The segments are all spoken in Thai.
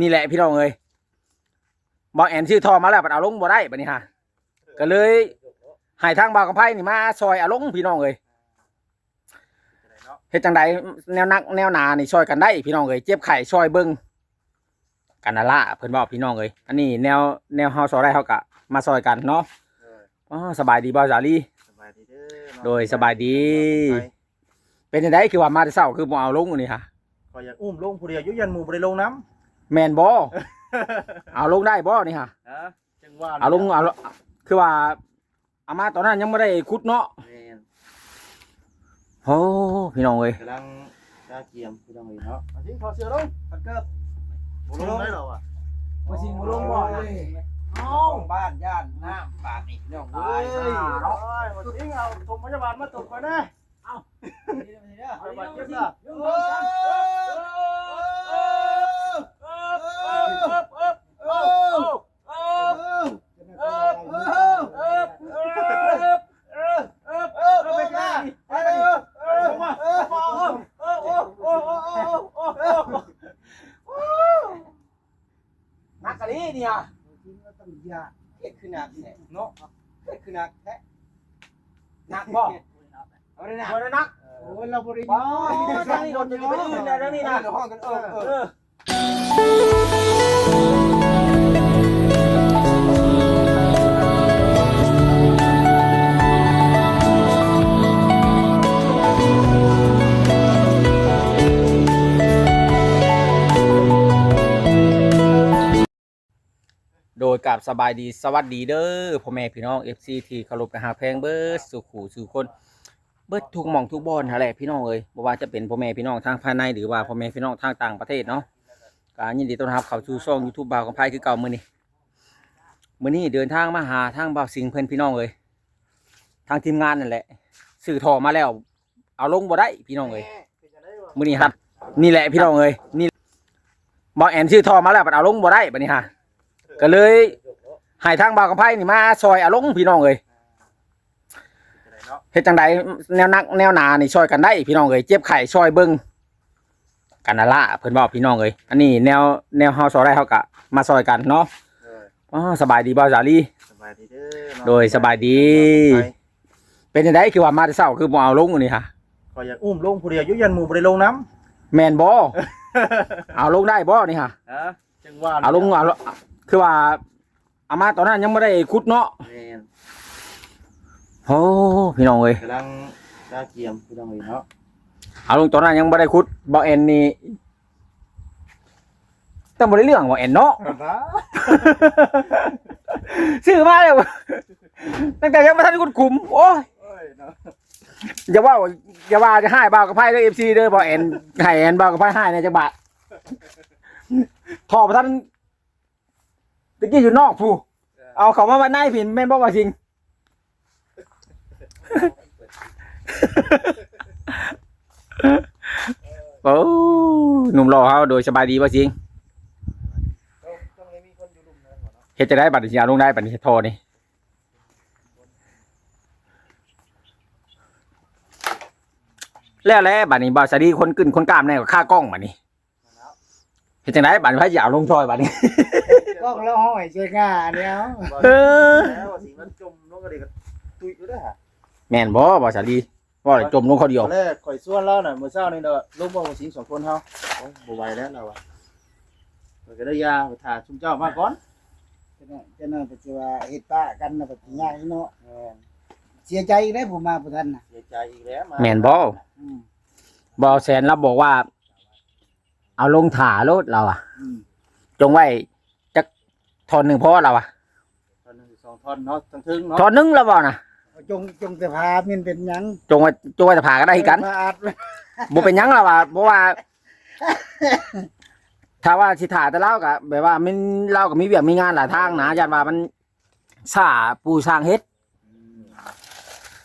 นี่แหละพี่น้องเอ้ยบอกแอนชื่อทอมาแล้วบัดเอาลงบ่ได้บัดนี้ฮะก็เลยให้ทางบ่าวกับไพ่นี่มาซอยเอาลงพี่น้องเอ้ยเฮ็ดจังใดแนวนักแนวหนานี่ซอยกันได้พี่น้องเอ้ยเจ็บไข้ซอยเบิ่งกันนั่นละเพิ่นบอกพี่น้องเอ้ยอันนี้แนวแนวเฮาซอยได้เฮาก็มาซอยกันเนาะอ๋อสบายดีบ่าวสาลีสบายดีเด้อโดยสบายดี เป็นจังไดคือว่ามาแต่เช้าคือบ่เอาลงอันนี้ฮะขอยอยากอุ้มลงผู้เดียวอยุยันหมู่บ่ได้ลงน้ แม่นบ่เอาลงได้บ่นี่ฮะำฮะจังว่าเอาลงเอาลงคือว่าอามาตอนนั้นยังไม่ได้คุดเนาะแม่นโอ้พี่น้องเอ้ยกำลังตาเกียมพี่น้องเอ้ยเนาะเอาสิถอดเสื้อลงปัดเกิบบ่ลงได้หรอวะบ่สิบ่ลงบ่นะเอ้าบ้านย่านน้ำบาดนี่น้องเอ้ยเนาะมาสิเอาถมพยาบาลมาตบก่อนนะพยาบาลเจ็บล่ะเอ้ย นักกะลีเนี่ย เฮ็ดคือหนักแท้เนาะเฮ็ดคือหนักแท้ นักบ่ เอาได้นะ บ่ได้นัก โอ้ยเราบ่ได้บ่ทางนี้รถจะไปอื่นได้แล้วนี่นะห้องกันเออเออโดยกับสบายดีสวัสดีเด้อพ่อแม่พี่น้อง FC ที่เคารพนะฮะแพงเบิร์ดสุขูสู่คน เบิดทุกหม่องทุกบอนนั่นแหละพี่น้องเอ้ยบ่ว่าจะเป็นพ่อแม่พี่น้องทางภายในหรือว่าพ่อแม่พี่น้องทางต่างประเทศเนาะก็ยินดีต้อนรับเข้าสู่ช่อง YouTube บ่าวกับไผคือเก่ามื้อนี้มื้อนี้เดินทางมาหาทางบ่าวสิงเพิ่นพี่น้องเอ้ยทางทีมงานนั่นแหละสื่อทอมาแล้ว เอาลงบ่ได้พี่น้องเอ้ยมื้อนี้ครับ นี่แหละพี่น้องเอ้ยนี่บอกแอนชื่อทอมาแล้วบัดเอาลงบ่ได้บัดนี้ฮะก็เลยให้ทางบ่าวกับไผนี่มาซอยเอาลงพี่น้องเอ้ย เฮ็ดจังใดแนวนักแนวหนานี่ช่วยกันได้พี่น้องเอ้ยเจ็บไข้ช่วยเบิ่งกันนั่นละเพิ่นบอกพี่น้องเอ้ยอันนี้แนวแนวเฮาซอยได้เฮาก็มาซอยกันเนาะอ๋อสบายดีบ่าวสาลีสบายดีเด้อโดยสบายดี เป็นจังไดคือว่ามาแต่เช้าคือบ่เอาลงอันนี้ฮะขอยอยากอุ้มลงผู้เดียวอยุยันหมู่บ่ได้ลงน้แม่นบ่เอาลงได้บ่นี่ฮะำฮะจังว่าเอาลงเอาลงคือว่าอามาตอนนั้นยังไม่ได้ขุดเนาะแม่น โอ้พี่น้องเอ้ยกำลังตาเกียมพี่น้องเอ้ยเนาะเอาลงตอนนั้นยังไม่ได้ขุดบ่แอนนี่ต้องบ่ได้เรื่องบ่แอนเนาะซื้อมาเลยตั้งแต่ยังไม่ทันกุดคุมโอ้ยโอ้ยเนาะอย่าว่าอย่าว่าจะให้บ่าวกับไพ่ด้วยเอฟซีด้วยบอกแอนให้แอนบ่าวกับไพ่ให้ในจังบาทถอดประทันตะกี้อยู่นอกผู้เอาเขามามาในผินแม่นบ่ว่าจริง โอ้หนุ่มรอเขาโดยสบายดีว่าจริงต้องให้มีคนอยู่ลุมนั้นก่อนเนาะเฮ็ดจะได้บัตรยาลงได้บัตรนี้โทรนี่แล้วแล้วบัตรนี้บาสดีคนกึ้นคนกล้ามแน่กว่าค่ากล้องบัตรนี้เฮ็ดจังไดบัตรพระยาวลงซอยบัตรนี้กล้องแล้วห้อยเช็ดงาเนี้ยเออแล้วว่าสิมันจมลงกระเดกตุยอยู่เด้อฮะ แม่นบ่บาสดีว่าได้จมลงเขาเดียวตอนแรกข่อยส่วนแล้วน่ะมื้อเช้านี่เด้อลงบ่ว่าสิงสองคนเฮาโอ้บ่ไหวแล้วเราอะข่อยก็ได้ยาไปถ่าชุมเจ้ามาก่อนจะนั่นจะนั่นปัจจุบันเฮ็ดป้ากันนะปัจจุบันเนาะแม่นเสียใจอีกได้ผมมาผู้ท่านน่ะเสียใจอีกแล้วมาแม่นบ่อืมบ่แสนรับบอกว่า เอาลงถ่ารถเราอะ อืมจงไว้จักทอนหนึ่งพอเราอะตอนนึงสองท่อนเนาะทั้งทึงเนาะทอนหนึงแล้วบ่น่ะ จงจงแต่พามันเป็นหยังจงไว้จงไว้จะผ่าก็ได้คือกันพาอาดบ่เป็นหยังแล้วว่ะเพราะว่า ถ้าว่าสิถ่าแต่เล่าก็แบบว่ามันเล่าก็มีเวียกมีงานหลายทางนะยันว่ามันสาปูสร้างเฮ็ด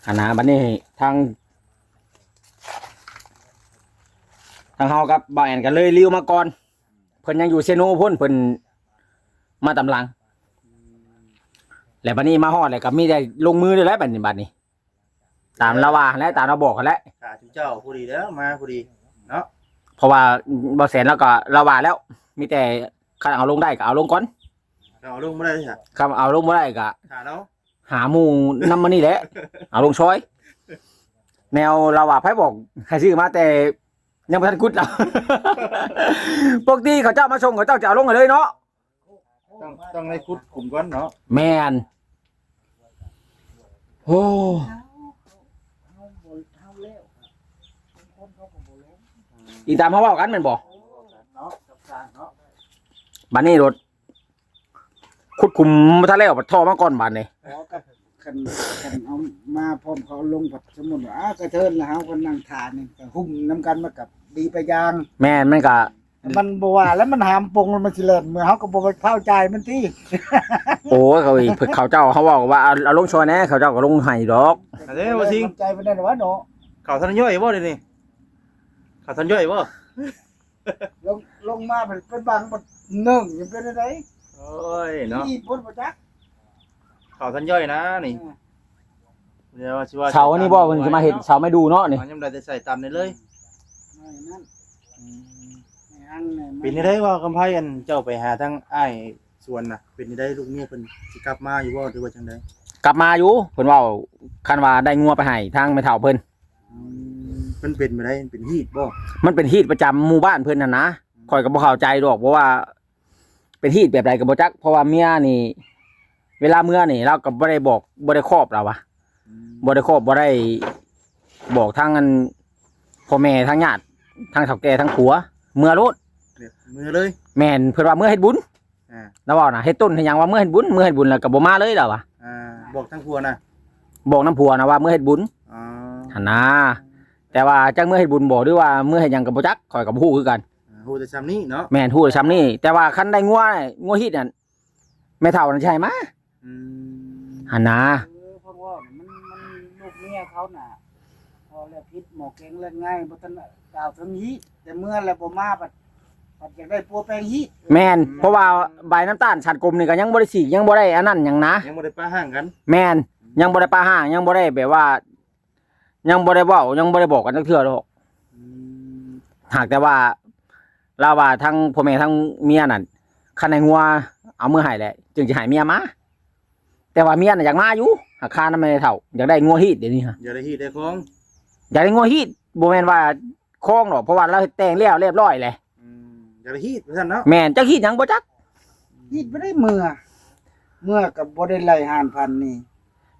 อันนะบัดนี้ทาง ทางเฮากับบ่าวแอนก็เลยริวมาก่อนเพิ่นยังอยู่เซโนพุ่นเพิ่นมาตำลัง แล้วบัดนี้มาฮอดแล้วก็มีแต่ลงมือเลยแหล้วบัดนี้บัดนี้ ตามละว่าและตามเราบอกกันแล้วถ่าชุมเจ้าผู้ดีแล้วมาผู้ดีเพราะว่าบอแสนแล้วก็ระว่าแล้ว มีแต่คันเอาลงได้ก็เอาลงก่อนเอาลงบ่ได้จ้ะคันเอาลงบ่ได้ก็ขาแล้วหาหมู่นำมานี่แหละ เอาลงช้อย แนวเราว่าไผบอกให้ซื้อมาแต่ยังบ่ทันกุดเรา ปกติเขาเจ้ามาส่งเขาเจ้าจะเอาลงให้เลยเนาะ ต้องต้องให้คุดกลุ่มก่อนเนาะแม่นโอ้เฮาบ่เฮาแล้วคนเขาก็บ่ลงอีตามเขาเว้ากันแม่นบ่เนาะกับสร้างเนาะบัดนี้รถขุดคุมมาทะแล้วบัดท่อมาก่อนบัดนี้ขอกับคันคันเอามาพร้อมเขาลงผัดสมุนว่าอ้าวกระเทินแล้วเฮาก็นั่งทานนี่ก็หุ้มน้ำกันมากับดีไปอยาง แม่นมันก็ มันบ่ว่าแล้วมันหามปงมันสิเล่นเมื่อเฮาก็บ่ไปเข้าใจมันที่โอ้ยเขาอีกเพิ่นเขาเจ้าเขาบอกว่าเอาเอาลงช้อยแหน่เขาเจ้าก็ลงให้ดอก อันนี้บ่สิงใจมันได้ว่าเนาะเขาทันย่อยบ่เดี๋ยวนี้เขาทันย่อยบ่ลงลงมาเป็นเป็นบางมันเนื่องอยู่เป็นอะไรโอ้ยเนาะที่พุ่นบ่จักเขาทันย่อยนะนี่เดี๋ยวสิว่าเสาอันนี้บ่เพิ่นสิมาเฮ็ดเสาไม่ดูเนาะนี่มันยังได้แต่ใส่ตามได้เลยไม่นั่นไม่อั งเนี่ยเป็นได้ว่ากำไพอันเจ้าไปหาทั้งอ้ายส่วนน่ะ เป็นได้ลูกเมียเพิ่นสิกลับมาอยู่บ่หรือว่าจังได๋กลับมาอยู่เพิ่นเว้าคันว่าได้งัวไปให้ทางแม่เฒ่าเพิ่นเพิ่นเป็นบ่ได้เป็นฮีตบ่มันเป็นฮีตประจำหมู่บ้านเพิ่นน่ะนะข่อยก็บ่เข้าใจดอกเพราะว่า เป็นฮีตแบบใดก็บ่จักเพราะว่าเมียนี่ เวลาเมื่อนี่เราก็บ่ได้บอกบ่ได้ครอบเราวะบ่ได้ครอบบ่ได้บอกทางอันพ่อแม่ทางญาติทางเฒ่าแก่ทางผัว เมื่อโล ดเนี่ยมือเลยแม่นเพิ่นว่าเมื่อเฮ็ดบุญอ่าแล้วเว้าน่ะเฮ็ดต้นเฮ็ดหยังว่าเมื่อเฮ็ดบุญเมื่อเฮ็ดบุญแล้วก็บ่มาเลยแล้ววะอ่าบอกทั้งพัวน่ะบอกน้ำผัวนะว่าเมื่อเฮ็ดบุญอ๋อหั่นนะแต่ว่าจักเมื่อเฮ็ดบุญบ่หรือว่าเมื่อเฮ็ดหยังก็บ่จักข่อยก็บ่ฮู้คือกัน ฮู้แต่ซ้ำนี้เนาะแม่นฮู้ซ้ำนี่แต่ว่าคันได้งัวนี่งัวฮิตนั่นแม่เฒ่านั่นใช่มาอืมหั่นนะเออเพราะว่ามันมันลูกเมียเขาน่ะพอแล้วพิษหมอเก่งเล่นง่ายบ่ทันกล่าวถึงฮีแต่เมื่อแล้วบ่มาบัด บัดอยากได้ปัวแปลงฮีแม่นเพราะว่าใบน้ำตาลฉัดกลมนี่ก็ยังบ่ได้สีกยังบ่ได้อันนั้นหยังนะ ยังบ่ได้ป้าห่างกัน แม่นยังบ่ได้ปาห้างยังบ่ได้แบบว่า ยังบ่ได้เว้ายังบ่ได้บอกกันจักเทื่อดอกอืมหากแต่ว่าลาว่าทั้งพ่อแม่ทั้งเมียนั่นคันให้งัวเอามือให้แหละจึงจะให้เมียมาแต่ว่าเมียน่ะอยากมาอยู่หากคานำไม่ได้เท่าอยากได้งัวฮีดเดี๋ยวนี้ฮะอย่าได้ฮีดได้ของอยากได้งัวฮีดบ่แม่นว่าคล้องหรอกเพราะว่าเราแต่งแล้วเรียบร้อยเลย อืมอย่าได้ฮีดว่าซั่นเนาะแม่นจักฮีดหยังบ่จัก ฮีบ่ได้เมื่อ เมื่อกับบ่ได้ไล่หานพันนี่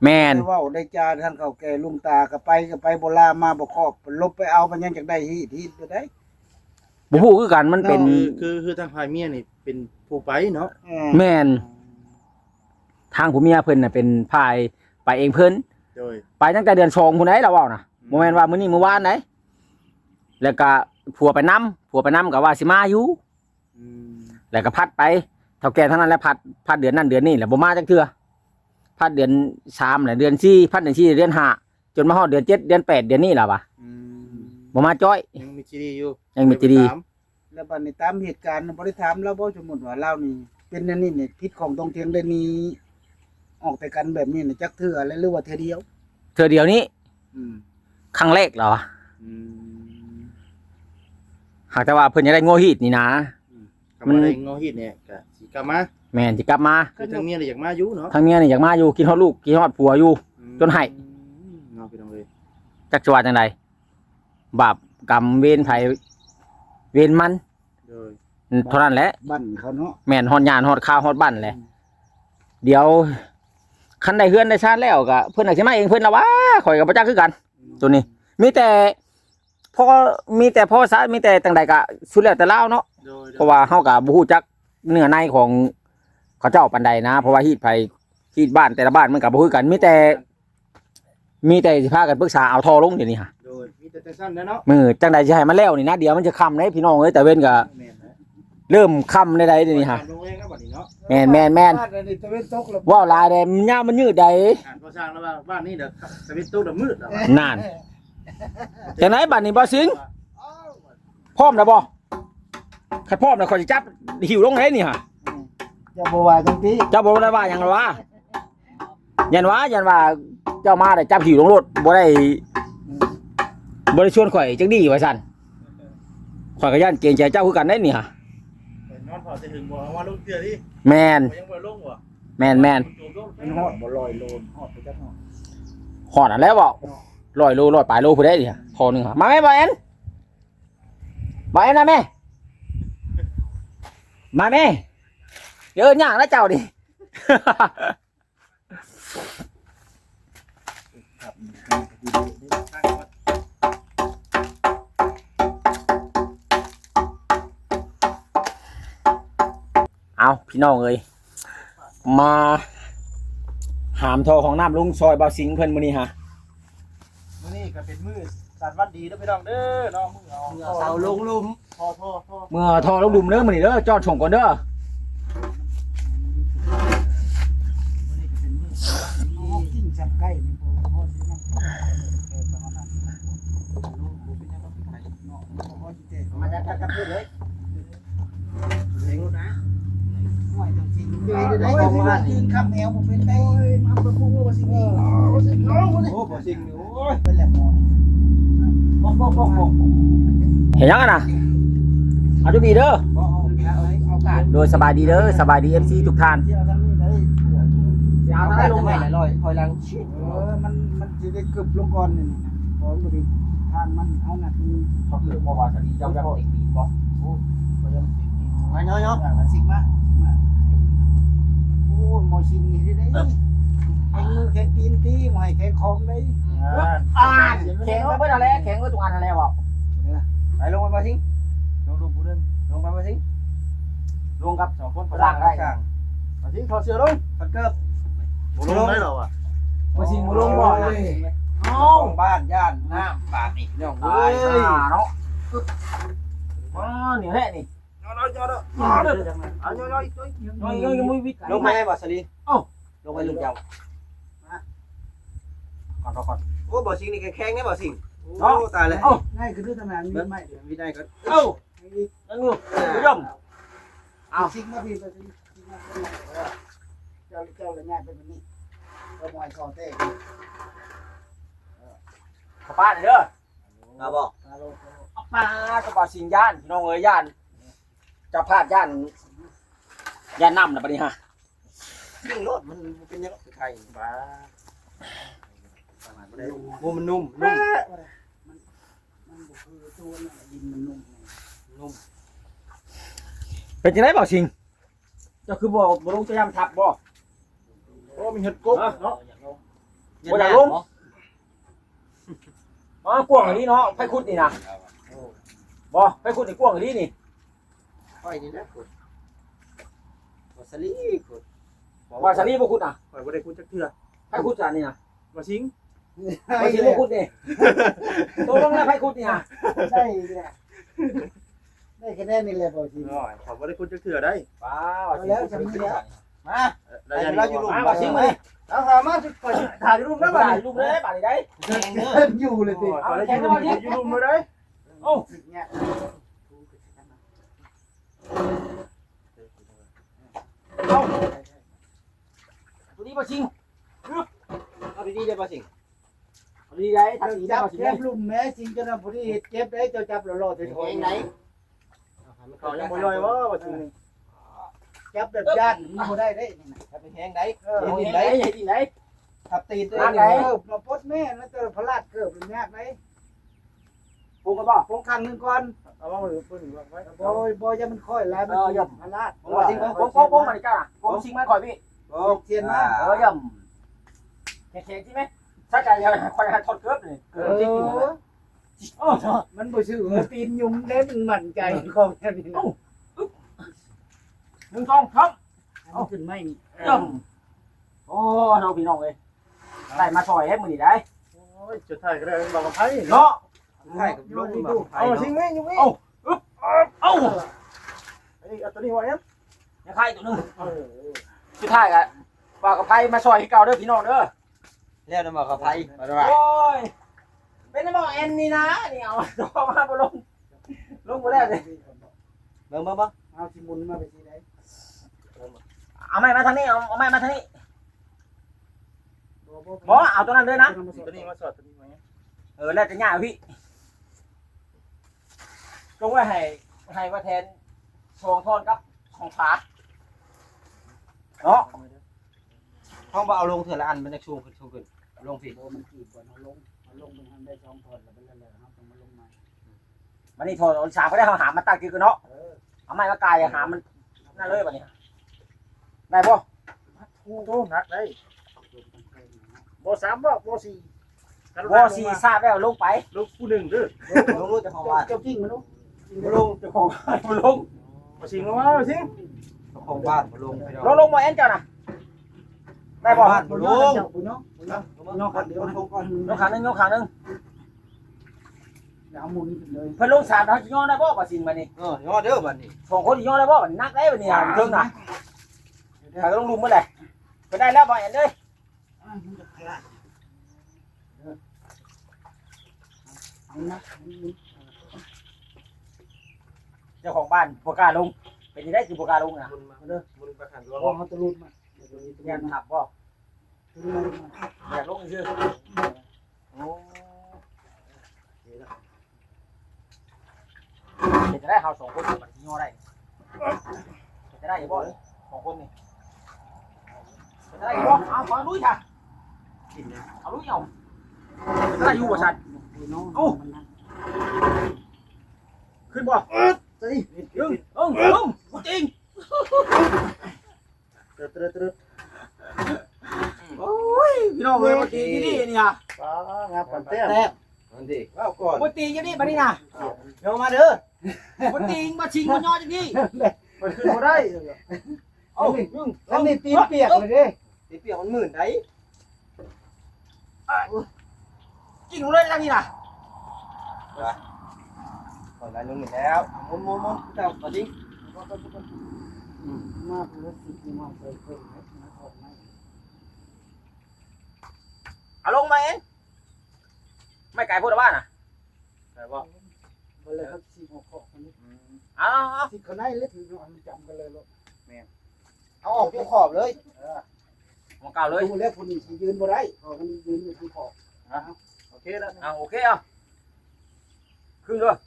แม่นได้เว้าได้จาท่านเขาแก่ลุงตาก็ไปก็ไปบ่ลามาบ่ครอบลบไปเอามันยังจักได้ฮีดฮีดบ่ได้บ่ฮู้คือกันมันเป็น คือคือคือทางฝ่ายเมียนี่เป็นผู้ไปเนาะเออแม่นทางผู้เมียเพิ่นน่ะเป็นพายไปเองเพิ่น โดย ไปตั้งแต่เดือน2พุ่นไหนเราเว้านะบ่แม่นว่ามื้อนี้มื้อวานไหนแล้วก็ ผัวไปนํผัวไปนํก็ว่าสิมาอยู่อืมแล้วก็พัดไปเท่าแก่ทั้งนั้นแหล้วพัดพัดเดือนนั้นเดือนนี้แหละบ่มาจักเทื่อพัดเดือนสามแหละเดือนสี่พัดเดือนสี่เดือนห้าจนมาฮอดเดือนเจ็ดเดือนแปดเดือนนี้ล่ะวะอืมบ่มาจ้อย ยังมีจีดีอยู่ยังมีจีดีถาแล้วบัดนี้ตามเหตุการณ์บ่ได้ถามเราบ่สมมุติว่าเรานี่ เป็นอันนี้นี่พิษของตรงเทียงได้นี้ ออกแต่กันแบบนี้นี่จักเทื่อแล้วหรือว่าเทื่อเดียวเทื่อเดียวนี้อืมครั้งแรกเหรอวะอืม หากแต่ว่าเพิ่นจะได้โง่ฮีดนี่นะกลับมันมาได้งอฮีดเนี่ยก็สิกลับมาแม่นสิกลับมาคือทางเมียน่ะอยากมาอยู่เนาะทางเมียนี่อยากมาอยู่กินฮอดลูกกินฮอดผัวอยู่ จนให้ อืมเนาะพี่น้องเอ้ยจักจะว่าจังไดบาปกรรมเวรไผเวรมันโดยเท่านั้นแหละ บ้านเขาเนาะแม่นฮอดยานฮอดข้าวฮอดบ้านแหละ เดี๋ยวคันได้เฮือนได้ชาติแล้วก็เพิ่นอาจสิมาเองเพิ่นละว่าข่อยก็บ่จักคือกัน ตัวนี้ มีแต่ พ่อมีแต่พ่อซะมีแต่ตังใดก็สุดแล้วแต่เล่าวเนาะโดยเพราะว่าเฮาก็บ่ฮู้จักเนื้อในของเขาเจ้าปานใดนะ เพราะว่าฮีดไผฮีดบ้านแต่ละบ้านมันก็บ่คือกันมีแต่ มีแต่สิพากันปรึกษาเอาทอลงเดี๋ยวนี้ฮะโดยมีแต่แต่สั้นนะเนาะมือจังใดสิให้มันแล้วนี่นะเดี๋ยวมันจะค่ำเด้พี่น้องเอ้ยแต่เว้นก็แม่นนะเริ่มค่ำได้ๆเดี๋ยวนี้ฮะลงเองครับบัดนี้เนาะแม่นแม่นแม่น บ้านอันนี้ตะเวนตกแล้วว่าวลายแดงยามมันยืดใดอ่านก็สร้างแล้วว่าบ้านนี้เด้อสวิตช์ตู้เด้อมืดแล้วนาน จังไหนบัดนี้บ่สิงพร้อมแล้วบ่คันพร้อมแล้วข่อยสิจับหิวลงไหนนี่ฮะจะบ่ว่าจังซี่เจ้าบอกได้ว่าอย่างไรวะยันว่ายันว่าเจ้ามาได้จับหิวลงรถบ่ได้บ่ได้ชวนข่อยจังดีไว้สั่นข่อยก็ย่านเกรงใจเจ้าคือกันได้นี่ฮะนอนเฝ้าจะถึงบ่ว่าลงเตือดิแมนยังบ่ลงบ่แมนแมนจูบลงมันฮอดบ่ลอยโลนฮอดไปจักหน่อยหอดอันแล้วบอก ร้อยโลร้อยปลายโลผู้ได้ดิทอหนึ่งหะมาแม่บอยแอนบอยแอนนะแม่มาแม่เดี๋ยวเอิ้นย่างแล้วเจ้าดิเอาพี่น้องเอ้ยมาหามทอของน้ำลุงซอยบาวสิงเพิ่อนมือนี้ฮะ มื้อนี้ก็เป็นมื้อสัตว์วันดีเด้อพี่น้องเด้อน้องมื้อเอาเสาลงลุมพอพอพอเมื่อทอลงดุมเด้อมื้อนี้เด้อจอดชมก่อนเด้อมื้อนี้ก็เป็นมื้อเอากินจับใกล้นี่บ่พอสินั่นเออประมาณนั้นลูกบ่เป็นหยังก็ไปเนาะบ่พอสิเตะมาจากกันเลยเองนะห่วยจัง สิได้ได้ของมายืนคำแนวบ่เป็นได้มาบ่พูดว่าสินี่โอ้สิน้องบ่นี่โอ้บ่จริงนี่โอ้ยเป็นแหละหมอบ่บ่บ่บ่เห็นยังอะนะเอาดูดีเด้อบ่เอาเอาเอาการโดยสบายดีเด้อสบายดี FC ทุกท่านเที่ยวทางนี้ได้เอาทางไหนลงไปลอยคอยลังชิเออมันมันสิได้กึบลงก่อนนี่นะพอบ่ได้ทานมันเอาหนักนี่เขาคือบ่ว่าจะดีเจ้าจะติดดีบ่ก็ยังติดดีมาเนาะเนาะอย่างละสิมาสิมาโอ้ยหมอชินนี่ได้ได้แข็งมือแข็งตีนตีหมอให้แข็งคอมได้อ่านแข็งไว้เพิ่นอะไรแข็งไว้ทุกอันนั่นแหละบ่ไปลงไปมาทิ้งลงลงผู้นึงลงไปมาทิ้งรวมกับสองคนร่างได้มาทิ้งถอดเสื้อลงพัดเกิบลงได้หรอวะบ่สิบ่ลงบ่นะเอ้าบ้านย่านน้ำบาดนี่น้องตาเอ้ยยซ่าเนาะอ๋อนี่แหละนี่เอาเอาเอาเอาเอาเอาเอาน้อยยังยังไม่วิทย์ ลงไปให้บ่สลีลงไปลุงเจ้าก่อนก่อนโอ้บ่สิงนี่แข็งเนี่ยบ่สิงโอ้ตายแล้วง่ายคือทำงานมีไหมวินัยก็เอ้านั่นงูย่อมเอาซิกมาพี่ไปซิกมาเจ้าเจ้าละง่ายเป็นแบบนี้ก็มอยคอเต้ขป้าเด้อเอาบ่คาโลป้าก็บ่สิงย่านพี่น้องเอ้ยย่าน จะพลาดย่านย่านน้ำนะบัดนี้ฮะสิงรถมันเป็นยังไงไข่บ้ามูมันนุ่มนุ่มมันบุคือตัวน่ะดินมันนุ่มนุ่มเป็นจังได๋บ่สิงเจ้าคือบ่บ่ลงจะยามทับบ่โอ้มีเห็ดกบเนาะอ๋อกวางอันนี้เนาะไผขุดนี่นะบ่ไผขุดนี่กวางอันนี้นี่ ค่อยนี่นะกดบ่สลีกดว่าซาลีบ่ขุดอะข่อยบ่ได้คุณจักเทื่อไผขุดจานนี่นะบ่สิงว่าสิบ่ขุดนี่ตกลงแล้วไผขุดนี่ฮะได้เนี่ยได้คะแนนนี่แหละบ่สิน้อยข่อยบ่ได้คุณจักเทื่อได้ป้าว่าสิแล้วจะมีแล้วมาได้เราอยู่ลุมว่าสิมาดิเอาขามาสิข่อยถ่ายรูปได้นะบ่บ่ได้ลุมเลยบ่ได้แข่งเด้อเพิ่นอยู่เลยติข่อยได้อยู่รูปอยู่รูปมาได้โอ้เนี่ย เอาตัวนี้บ่ชิงเอาดีๆได้บ่สิงตัวนี้ได้ทางนี้ได้จับบ่ชิงแคบลุ่มแม่จริงจนพอดีเจ็บได้เจ้าจับหล่อๆถอยๆไหนเขายังบ่ย่อยว่าบ่สิงจับแบบญาติมันบ่ได้ได้นี่นะถ้าเป็นแห้งได้เออเห็นเห็นไหนได้เห็นไหนทับตีนตัวเอเองอมาพดแม่แล้วเจอพลาดเกิดเป็นยากไหมปรุงกันบ่พงครั้งหนึงก่อนเอามามือปืนวางไว้บ่บ่จะมันค่อยหลายมันสิพลาดผมว่าชิงผมผมผมมาดิก้าผมชิงมาก่อนพี่โอ้เทียนมาเออย่ำแข็งๆใช่ไหมถ้าใจยังคอยให้ทอดเกือบเลยเอเกือบจริงอโอ้มันบ่ชื่อว่าตีนยุ่มเด้มันมั่นใจของแค่นี้นะหนึ่งสองครับเอาขึ้นไม่ย่ำโอ้เราพี่น้องเลยได้มาซอยให้มือนี่ได้โอ้ยจุดท้ายก็ได้บอกกับไผเนาะ ใช่กับลูกมาเอาสิงไหมอยู่ไหมเอ้าเอ้าอันนี้เอาตัวนี้ไว้นะยังใครตัวนึงสุดท้ายกันฝากกับไพ่มาซอยให้เก่าเด้อพี่น้องเด้อแล้วนำบอกกับไผมาด้วยโอ้ยเป็นน้ำบอกแอนนี่นะนี่เอาตัวมาบลงลงมาแล้วเลยเบิ่งเบิ่งเบิ่งเอาสิมุนมาไปสิได้เอาไม้มาทางนี้เอาเอาไม้มาทางนี้บ่บ่บอเอาตัวนั้นเลยนะตัวนี้มาสอดตัวนี้ไว้เออแล้วจะง่ายพี่ จงไว้ให้ให้ว่าแทนชองทอนครับของฟ้าเนาะห้องบ่เอาลงเถื่อละอันมันจะชูขึ้นชูขึ้นเอาลงสิโบมันขีดก่อนเอาลงเอาลงมันทำได้สองถอดแล้วไปแล้วๆครับต้องมาลงใหม่มันนี่โทรสามก็ได้เขาหามาตั้งคือกันเนาะเออเอาไม้มากายอะหามันนั่นเลยบัดนี้ได้บ่โอ้โหหนักได้ลงตั้งเกินนะบ่สามบ่บ่สี่กันบ่สี่ทราบแล้วลงไปลูกผู้หนึ่งเด้อลงรู้จะของบ้านเจ้ากิ้งมันลูก บ่ลงเจ้าของบ่ลงบ่สิงลงมาบ่สิงเจ้าของบ้านบ่ลงพี่น้องลงลงบ่เอ็นเจ้าน่ะได้บ่บ้านบุบ่ญลน้องงเจ้าบุญน้องบุญน้องบุญน้องขันเดียวลงก่อนยกขาหนึงยกขาหนึงเอาหมุนขึ้นเลยเพิ่นลงสามเขาสิย่อได้บ่บ่สิงบัดนี้เออย่อเด้อบัดนี้สองคนสิย่อได้บ่บัดนี้นักได้บัดนี้อะเทิงน่ะใครก็ลงลุมเมื่อไหร่เพิ่นได้แล้วบ่เอ็นเอ้ยอ่ามันจะพลาดเออเอานะเอานะเจ้าของบ้านบ่กล้าลง เป็นจังได๋สิบ่กล้าลงน่ะมุนมาเด้อมุนไปขันรพอถเขาตะลุดมาตะลุดอยากขับบ่ตะลุดมาอยากลงซื่อโอ้เห็นจะได้เฮาสองคนบัดสิย่อได้เห็นจะได้อยู่บ่สองคนนี่เห็นจะได้อยู่บ่เอาขอลุยค่ะกินนะเอาลุยเอาเห็นจะได้อยู่บ่ชัดบุญน้องเอ้ามันนะขึ้นบ่ เฮ้ยอึ้งอึ้งอึ้งบ่จริงเตอะเตอะเตอะโอ้ยพี่น้องเอ้ยบ่จริงที่นี่เนี่ยป้างามปันแต้มแต้มนั่นดิว้าวก่อนบ่จริงที่นี่บัดนี้น่ะเดี๋ยวมาเด้อบ่จริงบ่ชิงบ่ย่อจังนี้มันขึ้นบ่ได้เอ้าอึ้งแล้วนี่ตีนเปียกเลยดิตีเปียกมันหมื่นได้จริงเลยจังนี้น่ะ ก่อนได้ลงนี่แล้วมุนมุนมุนเจ้าบัดนี้มากเลยสิมาใส่เพิ่มนะออกมาเอาลงมาเองไม่ไกลพูดว่าน่ะแต่ว่าไปเลยครับสิหัวข้อคนนี้เอาเอาสิคนไหนเล็กน้อยมันจำกันเลยลูกเอาออกทุกขอบเลยของเก่าเลยดูแล้วคนนี้สิยืนบ่ได้พอคนนี้ยืนอยู่ที่ขอบโอเคแล้วเอาโอเคเอาขึ้นด้วย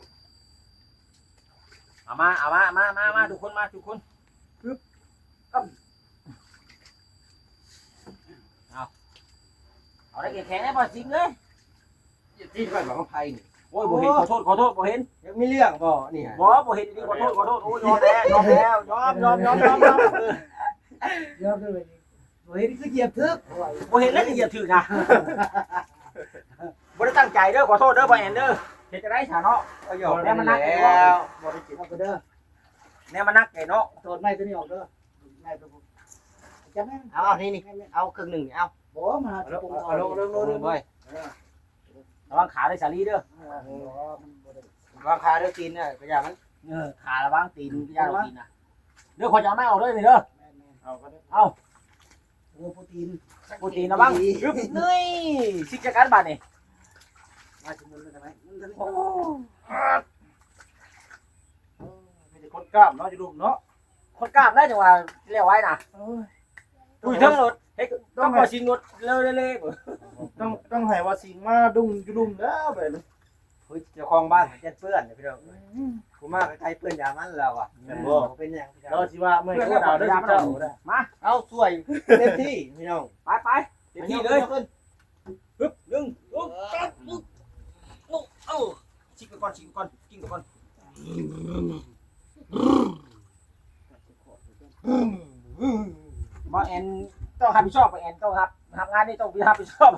เอามาเอามามามามาทุกคนมาทุกคนปึ๊บอึ๊บเอาเอาได้แข็งๆได้ป่ะจริงเลยที่ไปบอกว่าไพ่นี่โอ้ยบ่เห็นขอโทษขอโทษบ่เห็นยังมีเรื่องบ่นี่บ่บ่เห็นดีขอโทษขอโทษโอ้ยยอมแล้วยอมแล้วยอมยอมยอมยอมยอมเออเยอะเลยบ่เห็นคือเหยียบทึกบ่เห็นแล้วจะเหยียบถือนะบ่ได้ตั้งใจเด้อขอโทษเด้อบ่แอนเด้อ เฮ็ดจะได้ฉาเนาะก็หยอกแล้วมันนักแล้วบ่ได้จิตเอาไปเด้อแนวมันนักไก่เนาะโทษไม่ตัวนี้ออกเด้อไม่ตัวผมจับแม่เอาเอานี่นี่เอาครึ่งหนึ่งนี่เอาบ่มาเอาลงเอาลงลงลงลงไประวังขาด้วยสาลีเด้อมันบ่ได้วางคาด้วยตีนเนี่ยก็อย่างนั้นเออขาระวังตีนพี่ยาเราตีนนะเด้อขอจะเอาไม่ออกเด้อนี่เด้อแม่นเอาก็ได้ๆโอ้โปรตีนกูตีนระวังยึบนี่สิจักการบาดนี่ มาสิมุนได้ไหมมันจะโอ้มีแต่คนกล้ามเนาะจะลูกเนาะคนกล้ามได้จังว่าเรียกไว้น่ะโอ้ยคุยทั้งรถเฮ้ยต้องบ่ชิงรถเร็วๆเลยต้องต้องให้ว่าสิงมาดุ้งอยู่ดุ้มแล้วไปเลยเฮ้ยเจ้าของบ้านเจ็ดเปื้อนเนี่ยพี่น้องกูมาใกล้เปื้อนยามันแล้วอะเป็นอย่างพี่น้เราองสิว่าไม่ก็ดาวได้เจ้าได้มาเอาสวยเต็มที่พี่น้องไปไปเต็มที่เลยปึ๊บหนึ่งสองสามปึ๊บโอ้ เอ้าชิกไปก่อนชิกไปก่อนกินไปก่อนบ่แอนต้องรับผิดชอบบ่แอนต้องรับทำงานนี่ต้องรับผิดชอบ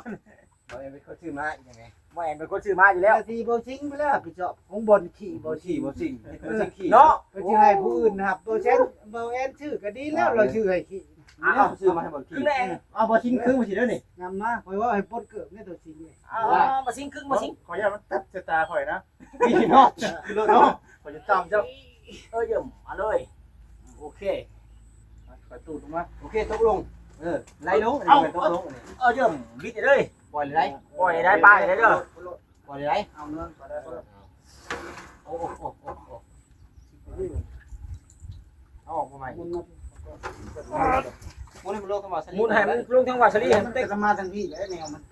เราเองเป็นคนชื่อมาอย่างไงบ่แอนเป็นคนซื้อมาอยู่แล้วทีบ่ชิงไปแล้วพี่เจ้าของบนขี่บ่บ่ขี่บ่สิ่งบ่สิ่งขี่เนาะก็ชื่อให้ผู้อื่นนะครับบ่เช่นบ่แอนชื่อก็ดีแล้วเราชื่อให้ขี่อ้าเอาวชื่อมาให้บ่ขี่คือแน่เอาบ่ชิงครึ่งมาสิเด้อนี่นำมาคอยว่าให้ปลดเกิดเนี่ยตัวจริงเลย อ้าวมาซิงครึ่งมาซิงขออนุญาตมันตัดสตาข่อยนะพี่เนาะคือรถเนาะขอจะจำเจ้าเออเยี่ยมมาเลยโอเคขอตูดลงมาโอเคตกลงเออไล่ลงอันนี้ตกลงอันนี้เออเยี่ยมบิดเลยปล่อยเลยได้ปล่อยได้ป้าได้เด้อปล่อยเลยได้เอาเงินก็ได้โอ้โหโอ้โหเอาออกมาใหม่มุนมามุนให้มันลงเข้ามามุนให้มันลงทั้งวาซาลีให้มันเต็เต็กกมาทางพี่แล้วแนวมันเขาจะ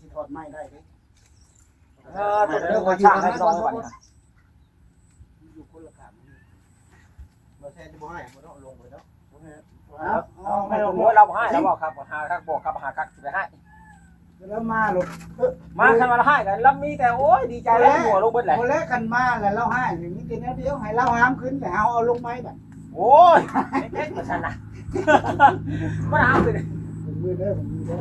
สิถอดไม้ได้เด้เออตัวเรื่องว่าช่างให้ลองก่อนอยู่คนละข้างมาแทนจะบ่ให้บ่ต้องลงไปเนาะเอาเอาไม่ไม่ต้ต้อองงโวยเราบ่ให้แล้วบอกครับบ่หาคักบอกครับหาคักสิไปให้แล้วมาลูกมาคันมาให้กันแล้วมีแต่โอ้ยดีใจแล้วหัวลงเบิดแหละโอเล็กกันมาแล้วเราให้อย่างนี้กินแล้วเดียวให้เราห้ามขึ้นแล้วเอาเอาลงไม้แบบโอ้ยเด็กๆมาฉันน่ะมันหาไปเลยผมมือเด้อผมมือเด้อ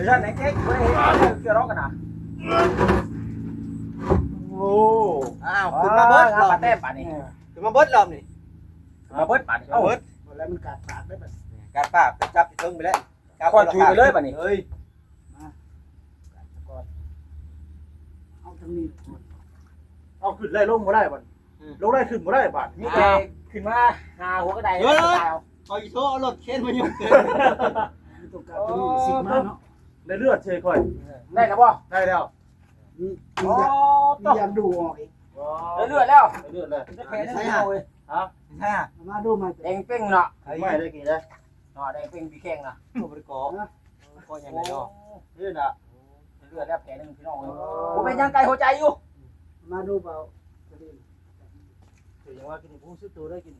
เออเดี๋ยวฉันเด็กๆบ่ได้เห็นเกี่ยวร้องกันน่ะโอ้อ้าวขึ้นมาเบิดรรออบบแต้มป่านนี้ขึ้นมาเบิดรอบนี่มาเบิดป่านนี้เอาเอ้าเบิดแล้วมันกัดปากได้แบบการปากจับอีกเทิงไปแล้วคอยถือไปเลยป่านนี้เฮ้ยกัดก่อนเอาทางนี้เอาขึ้นได้ลงบ่ได้บัดลงได้ขึ้นบ่ได้บัดมีแต่ขึ้นมาหาหัวกระไดคอยโทรเอารถเข็นมาอยู่เกินมีตัวกัดตัวนี้สิบมาเนาะ ได้เลือดเชยค่อย ได้แล้วบ่ได้แล้วมีมีโอ้ยาตมียาดูออกอีกได้เลือดแล้วได้เลือดเลยจะแพ้ได้เอาเว้ยใช่อะเอามาดูมาแดงเป้งเนาะไม่ได้กี่ได้เนาะแดงเป้งพี่แข้งน่ะตัวบริกรก็ยังไงเนาะนี่น่ะเลือดแล้วแผลนึงพี่น้องเอ้ยผมเป็นยังไกลหัวใจอยู่มาดูเบาตัวนี้ถือยังว่ากินผู้ซื้อตัวได้กิน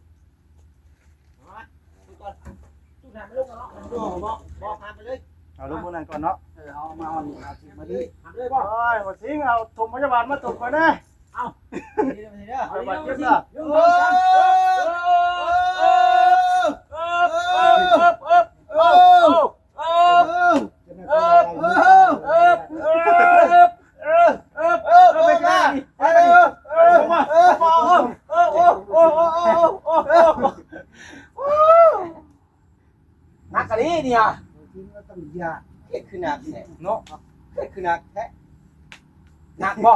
จุดนั้นไม่ลงเนาะบอกบอกพาไปเลย เอาลงบนนั้นก่อนเนาะเออเอามาเอานี่เอาสิมาดิทำเลยบ่โอ้ยมาสิงเอาถมพยาบาลมาตบก่อนนะนี่นี่เด้อเอาไปเก็บเละยกมือซ้ำเอิบเอิบเอิบเอิบเอิบเอิบเอิบ จะไม่ค่อยอะไร เอิบเอิบเอิบเอิบเอิบเอิบไปกันไปกันเอิบมาเอิบเอิบเอิบโอ้โอ้โอ้โอ้โอ้โอ้นักกะลีเนี่ย จริงก็ต้องยา เฮ็ดคือหนักแท้เนาะเฮ็ดคือหนักแท้ นักบ่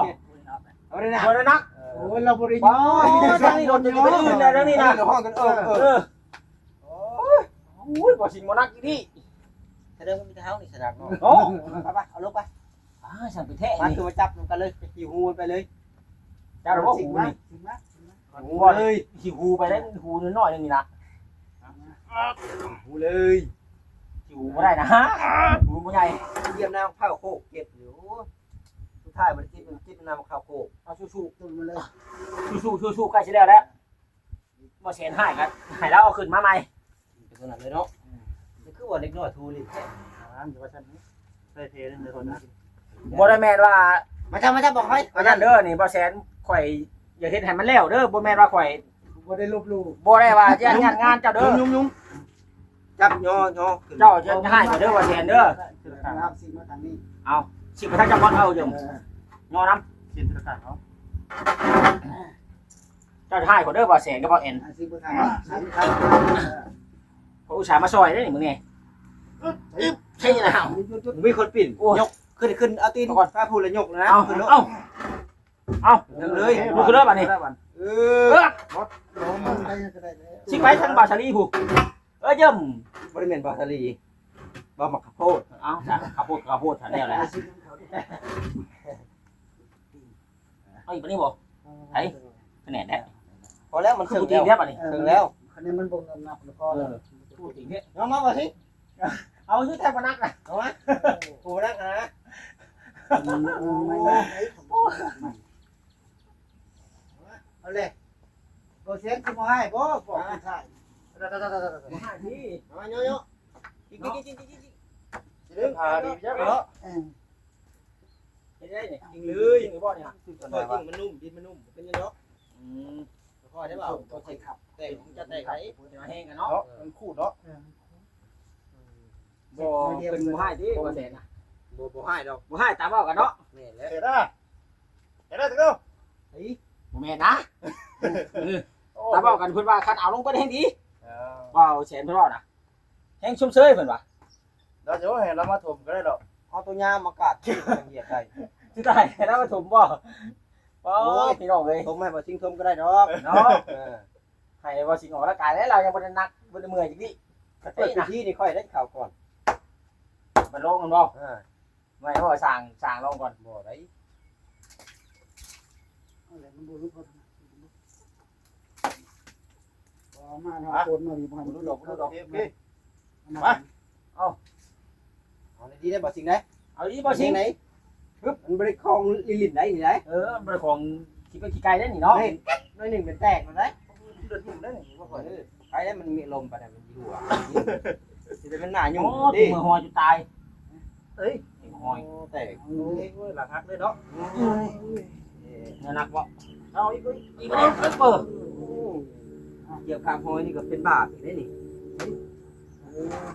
เอาได้ นะบ่ได้นักโอ้ยเราบริบ่ยอทางนี้โดนจะไปอื่นได้แล้วนี่นะห้องกันเออเอเอออโอ้ยบ่สิบ่นักอีนี่แสดงว่ามีเท้านี่สนักเนาะโอ้ไปไปเอาลงไปอ่าฉันไปแท้มานี่คือมาจับมันกันเลยหิวหูมันไปเลยเจ้ารู้ว่าสิหูมานี่สิมาหูว่าเลยหิวหูไปแล้วหูน้อยๆนึงนี่นะหูเลยหิวบ่ได้นะหูบ่ใหญ่เยี่ยมน้ำข้าวโคกเก็บอยู่สุด ท้ายมันจิ้มมันจิ้มน้ำข้าวโคกเอาสู้ตุ้มมาเลยๆสู้ๆสู้ๆใกล้สิแล้วแล้วบ่เสียนให้กันให้เราเอาขึ้นมาใหม่เป็นขนาดเลยเนาะนี่คือว่าเล็กน้อยทูลิอ่านอยู่ว่าฉันใส่เทนึงเลยคนนะบ่ได้แม่นว่ามาทำมาทำบอกให้อันนั้นเด้อนี่บ่แสนข่อยอย่าเฮ็ดให้มันแล้วเด้อบ่แม่นว่าข่อยบ่ได้ลบลู่บ่ได้ว่าจะงานงานเจ้าเด้อยุ่งยุ่งจับย่อย่อเจ้าจะให้ข่อยเด้อว่าแสนเด้อครับสิมาทางนี้ สิบ่ทันจะบ่เอาอยู่เอองอนํกินธนาคารเขาเจ้าจะให้ข่อยเด้อว่าแสนก็บ่เอ็นอันสิมาทางนี้สิครับเพราะอุตส่าห์มาซอยเด้อนี่มึงนี่ใช่แล้วมีคนปิ่นโอ้ยยกขึ้นขึ้นเอาตีนก่อนถ้าพูดแล้วยกนะเอาขึ้นเอาเอาเลยลูกคือเด้อบัดนี้เอเอออลงมันได้ก็ได้แล้วสิไปทางบาชาลีผู้เอ้ยเยิ่มบริเวณบาทาลีบาหมักข้าวโพดเอาจ้ะข้าวโพดข้าวโพดทันแล้วแหละสิเขาได้ เอาอีกปะนี่บ่ไอ้คะแนนได้พอแล้วมันคือถึงกูตีแล้วเรียบอะนี่ถึงแล้วคะแนนมันบ่งนับแล้วก็เออพูดจริงเนี่ยน้องมาบ่สิเอาชื่อแทบมานักอะเอาวะโอ้นักนะไม่ได้เอาเลยบ่เสียนสิบ่ให้บ่บอกผู้ชายนี่เอามาโยโย่จิ๊กจิ๊กจิ๊กจิ๊กจิ๊กเรื่องพาดีใช่ไหมเนาะเออ เห็นได้เนี่ยจริงเลยจริงหรือเปล่าเนี่ยคอยจริงมันนุ่มดินมันนุ่มเป็นยังเนาะอืมคอยได้เปล่าตัวใส่ขับแต่ผมจะแต่ไข่พูดจะมาแห้งกันเนาะเนาะมันคู่เนาะบ่เป็นหมู่ให้ที่บ่แสนนะโบโบให้ดอกหมู่ให้ตามเอากันเนาะนี่แหละเห็นได้เห็นได้ถึงแล้วบ่แม่นนะตามเอากันเพิ่นว่าคันเอาลงไปแห้งดีว่าเอาแสนเพิ่นว่าน่ะแห้งชุ่มเชยเพิ่นว่าเราจะว่าเห็นเรามาถมก็ได้หรอกเอาตัวยามมากาดที่เหยียดได้ สิตายแล้วมาถมบ่โอ้ยพี่น้องเอ้ยทมให้บ่ซิงทมก็ได้ดอกเนาะให้ว่าสิงออกร่างกายแล้วเรายังบ่ได้นักบ่ได้เมื่อยจังนี้เปิดที่นี่ค่อยได้ข่าวก่อนมันลงกันบ่อ่าไม่ว่าสร้างสร้างลงก่อนบ่ได้อะไรมันบ่รู้พอบ่มาเนาะโอนมาอยู่บ่ให้รู้ดอกรู้ดอกโอเคเอาดีได้บ่ซิงได้เอาอีบ่สิงไหน ปึ๊บมันบริคองลิลินได้นี่ได้เออมันเป็นของขี้ไปขี้ไก่ได้นี่เนาะน้อยหนึ่งเป็นแตกมาได้เดือดหุ่นได้นี่บ่ค่อยเออใครได้มันมีลมไปได้มันอยู่อะสิได้มันหน้ายุ่โอ้งถุดิงมือหอยจะตายเอ้ยถุงหอยแต่โอ้ยโอ้ยหลังหักเลยเนาะเนื้อนักบ่เอาอีกเอ้ยอีกบ่ได้เปิดเหยียบคางหอยนี่ก็เป็นบาปอีกได้นี่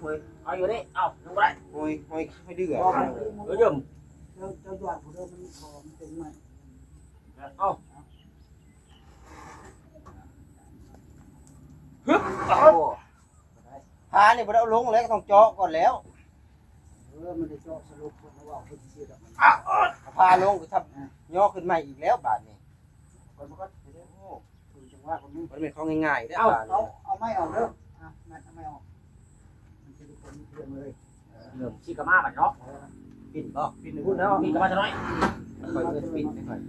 หอยเอาอยู่นี่เอาลงไปหอยหอยไม่ดื้อบอกอะเลยเดี๋ยวเดี๋ยวเจ้าเจ้าอยากผู้เดิมมันขอมันเป็นไหมเอาพานี่บ่ได้เอาลงแล้วก็ต้องเจาะก่อนแล้วเออมันได้เจาะสรุปคนว่าเพิ่นสิดอกมันพาลงก็ทับย่อขึ้นใหม่อีกแล้วบาดนี้คนมันก็ถึงจังว่าคนนี้มันเป็นของง่ายๆได้เอาบาดเอานี้เอาไม่ออกเด้ออะแม่เอาไม่ออกมันจะเป็นคนเพียงเลยเริ่มชิกะมาบัดเนาะ ปิ่นบ่ปิดพูดแล้วมีกะมาจะน้อยค่อยเอิ้นปิ่นได้ค่อย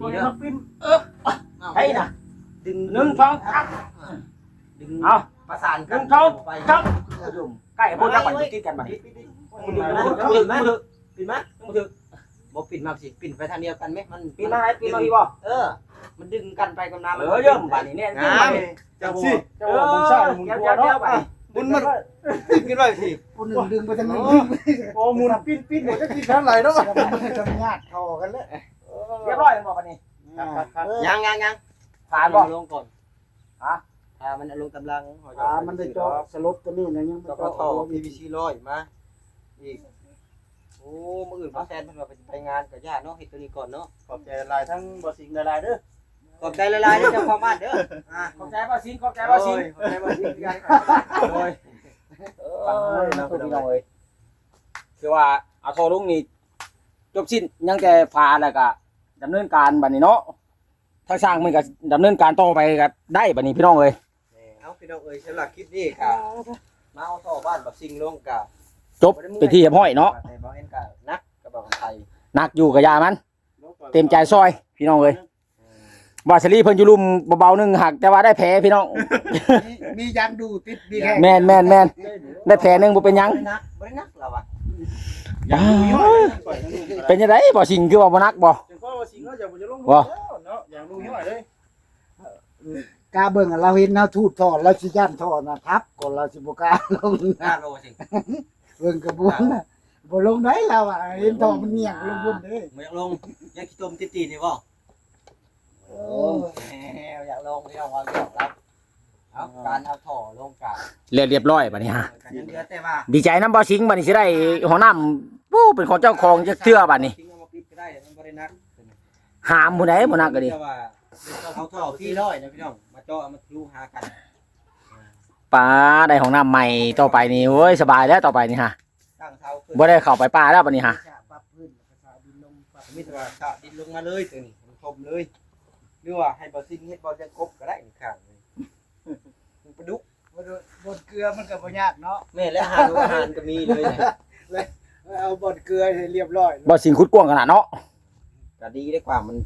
นี่เด้อปิ้นให้นะดึงหนึ่งสองสามดึงเอาประสานหกันึ่นงสองไปสามใกล้พูดจักบัดติดกันบัดนี้ปิดมั้ยปิดมั้ยปิดมั้ยบ่ปิดมากสิปิดไปทางเดียวกันไหมมันปีนมาไหนปีนมาพี่บ่เออ มันดึงกันไปกันมาเออเยิ่มบัดนี้เนี่ยเยิ่มบัดนี้เจ้าสิเจ้าว่ามึงใช่มึงเจ้ากลัวเจ้าเนาะบัดนี้มุนมัน ดึงกันไปสิคนหนึ่งดึงไปทางนึงโอ้มุนปิ้นปิ้นหมดจะกินทั้งหลายเนาะจะมันจะญาติทอกันแล้วเรียบร้อยแล้วบ่บัดนี้ยังยังยังผ่านบ่ลงก่อนฮะถ้ามันลงกำลังอ่ามันได้เจาะสลบตัวนี้นะยังก็ก็ท่อ PVC ร้อยมาอีกโอ้มื้ออื่นพ่อแซนเพิ่นว่าไปงานกับญาติเนาะเฮ็ดตัวนี้ก่อนเนาะขอบใจหลายทั้งบ่สิงหลายเด้อขอบใจละลายเด้อเจ้าของบ้านเด้ออ่าขอบใจบ่สิงขอบใจบ่สิงขอบใจบ่สิงกันโอ้ย เอ้ยนะพี่น้องเอ้ยคือว่าเอาโทรลุงนี่จบสิ้นยังแต่พาแล้วก็ดำเนินการบัดนี้เนาะทางสร้างมันก็ดำเนินการต่อไปก็ได้บัดนี้พี่น้องเอ้ยเอาพี่น้องเอ้ยสำหรับคลิปนี้ก็มาเอาท่อบ้านบ่สิงลงกะจบเป็นที่เรียบร้อยเนาะแต่บ่เห็นกะนักก็บอกไทยหนักอยู่กับยามัน เต็มใจซอย พี่น้องเอ้ย ว่าสลีเพิ่นอยู่ลุมเบาๆหนึงหักแต่ว่าได้แผลพี่น้อง มียางดูติดมีแค่แม่นแม่นแม่น ได้แผลหนึงบ่เป็นหยังบ่ได้นักบ่ได้นักแล้วว่ะอ้าวเป็นจังไดบ่สิงคือว่าบ่นักบ่ จังก็ว่าสิงเนาะอย่าบ่จะลงว่าเนาะอย่างดูย่อยเลยกาเบิ่งเราเห็นนะทูดทอดเราสิย่านทอดนะครับก่อนเราสิบ่กล้าลงนันะกแล้วว่าสิงเบิ่งกระบวนน่ะบ่ลงได้แล้วอะเห็นทอดมันเงียบลงบนเด้บ่อยากลงอยากขี้ต้มติดๆนี่บ่ โอ้อยากลงพี่น้องว่าอยากรับเอาการเอาท่อลงกะเรียบเรียบร้อยบัดนี้ฮะกันยังเหลือแต่ว่าดีใจน้ำบ่สิงบัดนี้สิได้ห้องน้ำปู้เป็นของเจ้าของจักเทื่อบัดนี้ทิ้งเอามาปิดก็ได้มันบ่ได้นักหามผู้ใดบ่นักก็ดีแต่ว่าเอาท่อพี่ร้อยนะพี่น้องมาเจาะเอามาลูหากันป้าได้ห้องน้ำใหม่ต่อไปนี่โอ้ยสบายแล้วต่อไปนี่ฮะตั้งเสาขึ้นบ่ได้เข้าไปป่าแล้วบัดนี้ฮะปรับพื้นภาษาดินลงปรับมีแต่ว่าสะดินลงมาเลยตัวนี้มันคมเลย หรือว่าให้บ่ซิงเฮ็ดบ่จะกบก็ได้นี่ข้างนี่มันปลาดุกบ่โดนบดเกลือมันก็บ่ยากเนาะแม่และอาหารอาหารก็มีเลยเนี่ยเอาบดเกลือให้เรียบร้อยบ่สิงคุดกว้างขนาดเนาะก็ดีได้กว่ามัน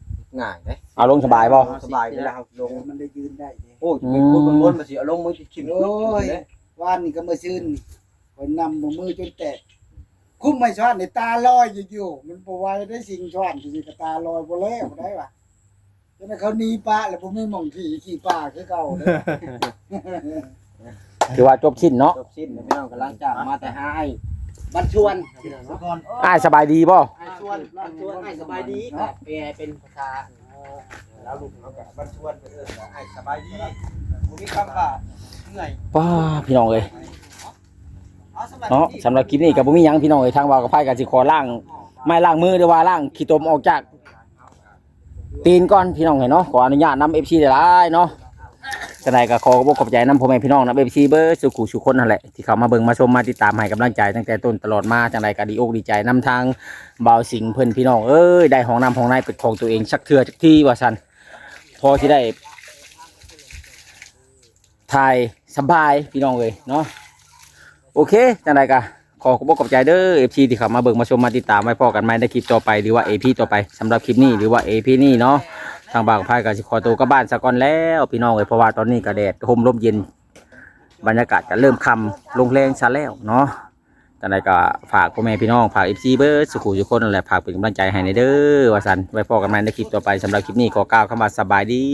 ง่ายเด้เอาลงสบายบ่สบายเวลาเอาลงมันได้ยืนได้เด้โอ้ยเป็นคนบนๆมาสิเอาลงมือชิมโอ้ยว่านนี่ก็มาซื้อนี่ข่อยนำบ่มือจนแตกคุ้มไม่ช้อนในตาลอยอยู่ๆมันบ่ไหวได้สิ่งช้อนสิก็ตาลอยบ่แล้วได้ว่ะ จนเขาหนีปลาแล้วบ่มีหม่องขี่ขี่ปลาคือเก่าเด้อถือว่าจบสิ้นเนาะจบสิ้นพี่น้องกำลังจากมาแต่หาไอ้บันชวนพี่น้องเนาะอ้ายสบายดีบ่ไอ้ชวนบันชวนไอ้สบายดีครับแปลเป็นภาษาแล้วลูกเขาก็บันชวนเพิ่นเอิ้นว่าไอ้สบายดีบ่มีคำว่าเหนื่อยป้าพี่น้องเอ้ยเอาสำหรับเนาะสำหรับคลิปนี้ก็บ่มีหยังพี่น้องเอ้ยทางว่ากับไผก็สิขอล้าง ไม้ล้างมือหรือว่าล้างขี้ตมออกจาก ตีนก่อนพี่น้องเห็นเนาะขออนุญาตนำ FC ได้เนาะจังไดก็ขอบอกขอบใจนำพ่อแม่พี่น้องนำ FC เบิดสุขุสุคนนั่นแหละที่เขามาเบิ่งมาชมมาติดตามให้กำลังใจตั้งแต่ต้นตลอดมาจังไดก็ดีอกดีใจนำทางเบาสิงเพิ่นพี่น้องเอ้ยได้ห้องนำห้องในเป็นของตัวเองสักเทื่อจักที่ว่าซั่นพอสิได้ถ่ายสบายพี่น้องเอ้ยเนาะโอเคจังไดกะ ขอขอบคุณขอบใจเด้อ FC ที่เข้ามาเบิ่งมาชมมาติดตามไว้พอกันใหม่ในคลิปต่อไปหรือว่า AP ต่อไปสำหรับคลิปนี้หรือว่า AP นี่เนาะทางบางพายก็สิขอตัวกลับบ้านซะก่อนแล้วพี่น้องเอ้ยเพราะว่าตอนนี้ก็แดดห่มลมเย็น บรรยากาศก็เริ่มค่ำลงแรงซะแล้วเนาะจังไดก็ฝากพ่อแม่พี่น้องฝาก FC เบิร์ดสุขุทุกคนนั่นแหละฝากเป็นกำลังใจให้ในเด้อว่าซั่นไว้พอกันใหม่ในคลิปต่อไปสำหรับคลิปนี้ขอกล่าวคำว่าสบายดี